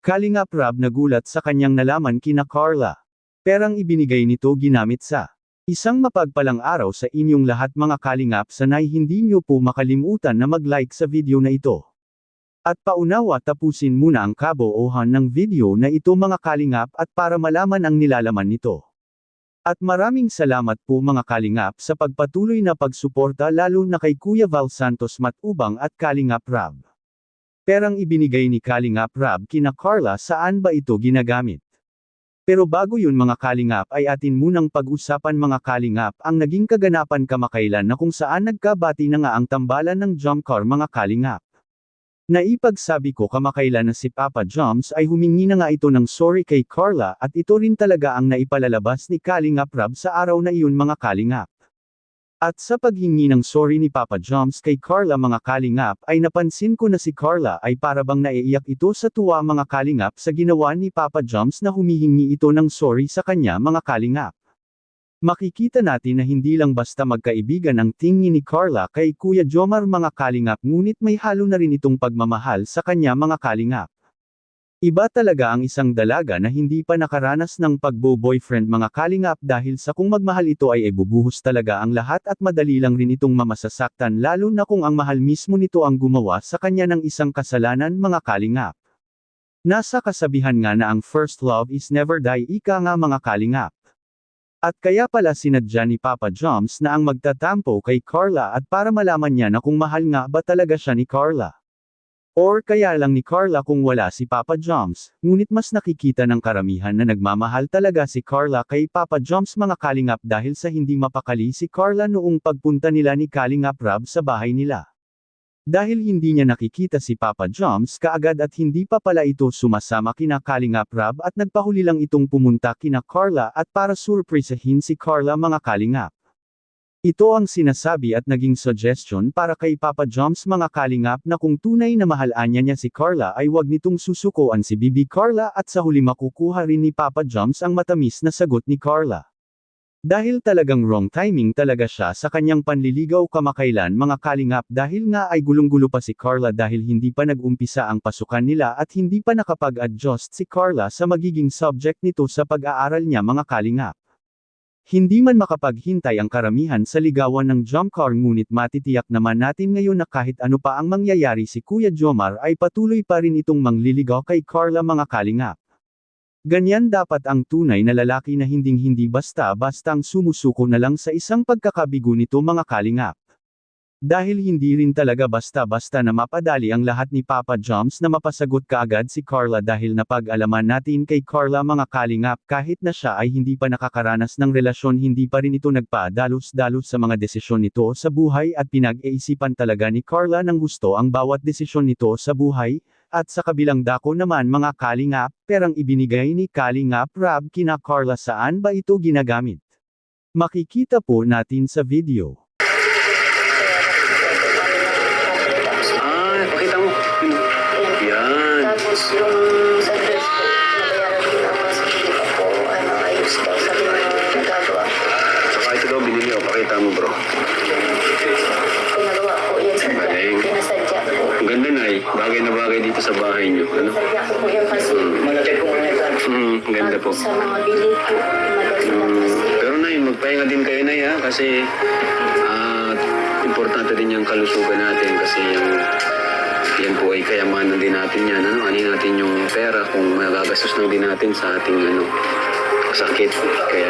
Kalingap Rab nagulat sa kanyang nalaman kina Carla. Perang ibinigay nito ginamit sa isang mapagpalang araw sa inyong lahat mga kalingap sanay hindi nyo po makalimutan na mag-like sa video na ito. At paunawa tapusin muna ang kaboohan ng video na ito mga kalingap at para malaman ang nilalaman nito. At maraming salamat po mga kalingap sa pagpatuloy na pagsuporta lalo na kay Kuya Val Santos Matubang at Kalingap Rab. Perang ibinigay ni Kalingap Rab kina Carla saan ba ito ginagamit? Pero bago yun mga kalingap ay atin munang pag-usapan mga kalingap ang naging kaganapan kamakailan na kung saan nagkabati na nga ang tambalan ng jump car mga kalingap. Naipagsabi ko kamakailan na si Papa Joms ay humingi na nga ito ng sorry kay Carla at ito rin talaga ang naipalalabas ni Kalingap Rab sa araw na iyon mga kalingap. At sa paghingi ng sorry ni Papa Joms kay Carla mga kalingap ay napansin ko na si Carla ay parabang naiiyak ito sa tuwa mga kalingap sa ginawa ni Papa Joms na humihingi ito ng sorry sa kanya mga kalingap. Makikita natin na hindi lang basta magkaibigan ang tingin ni Carla kay Kuya Jomar mga kalingap ngunit may halo na rin itong pagmamahal sa kanya mga kalingap. Iba talaga ang isang dalaga na hindi pa nakaranas ng pagbo-boyfriend mga kalingap dahil sa kung magmahal ito ay ibubuhos talaga ang lahat at madali lang rin itong mamasasaktan lalo na kung ang mahal mismo nito ang gumawa sa kanya ng isang kasalanan mga kalingap. Nasa kasabihan nga na ang first love is never die ika nga mga kalingap. At kaya pala sinadya ni Papa Joms na ang magtatampo kay Carla at para malaman niya na kung mahal nga ba talaga siya ni Carla. Or kaya lang ni Carla kung wala si Papa Joms, ngunit mas nakikita ng karamihan na nagmamahal talaga si Carla kay Papa Joms mga kalingap dahil sa hindi mapakali si Carla noong pagpunta nila ni Kalingap Rab sa bahay nila. Dahil hindi niya nakikita si Papa Joms kaagad at hindi pa pala ito sumasama kina Kalingap Rab at nagpahuli lang itong pumunta kina Carla at para surprisahin si Carla mga kalingap. Ito ang sinasabi at naging suggestion para kay Papa Joms mga kalingap na kung tunay na mahalanya niya si Carla ay wag nitong susukuan si Bibi Carla at sa huli makukuha rin ni Papa Joms ang matamis na sagot ni Carla. Dahil talagang wrong timing talaga siya sa kanyang panliligaw kamakailan mga kalingap dahil nga ay gulong-gulo pa si Carla dahil hindi pa nag-umpisa ang pasukan nila at hindi pa nakapag-adjust si Carla sa magiging subject nito sa pag-aaral niya mga kalingap. Hindi man makapaghintay ang karamihan sa ligawan ng jump car ngunit matitiyak naman natin ngayon na kahit ano pa ang mangyayari si Kuya Jomar ay patuloy pa rin itong mangliligaw kay Carla mga kalingap. Ganyan dapat ang tunay na lalaki na hinding-hindi basta-bastang sumusuko na lang sa isang pagkakabigo nito mga kalingap. Dahil hindi rin talaga basta-basta na mapadali ang lahat ni Papa Joms na mapasagot kaagad si Carla dahil napag-alaman natin kay Carla mga kalingap kahit na siya ay hindi pa nakakaranas ng relasyon hindi pa rin ito nagpa-dalos-dalos sa mga desisyon nito sa buhay at pinag-iisipan talaga ni Carla ng gusto ang bawat desisyon nito sa buhay, at sa kabilang dako naman mga kalingap, perang ibinigay ni Kalingap Rab kina Carla saan ba ito ginagamit? Makikita po natin sa video. Mo bro. Pinagawa ko yan sa Galing. pinasadya ko. Ang ganda na eh. Bagay na bagay dito sa bahay niyo. Ano? Sadya ko po yan kasi Malaki po ang ito. Hmm, ang ganda po. sa mga bilik ko, madali lang Hmm, kasi. pero na magpahinga din kayo na ha. Kasi, ah, importante din yung kalusugan natin. Kasi yung, yan po ay kayamanan din natin yan. Ano? Ani natin yung pera kung magagastos lang din natin sa ating ano, sakit. Kaya,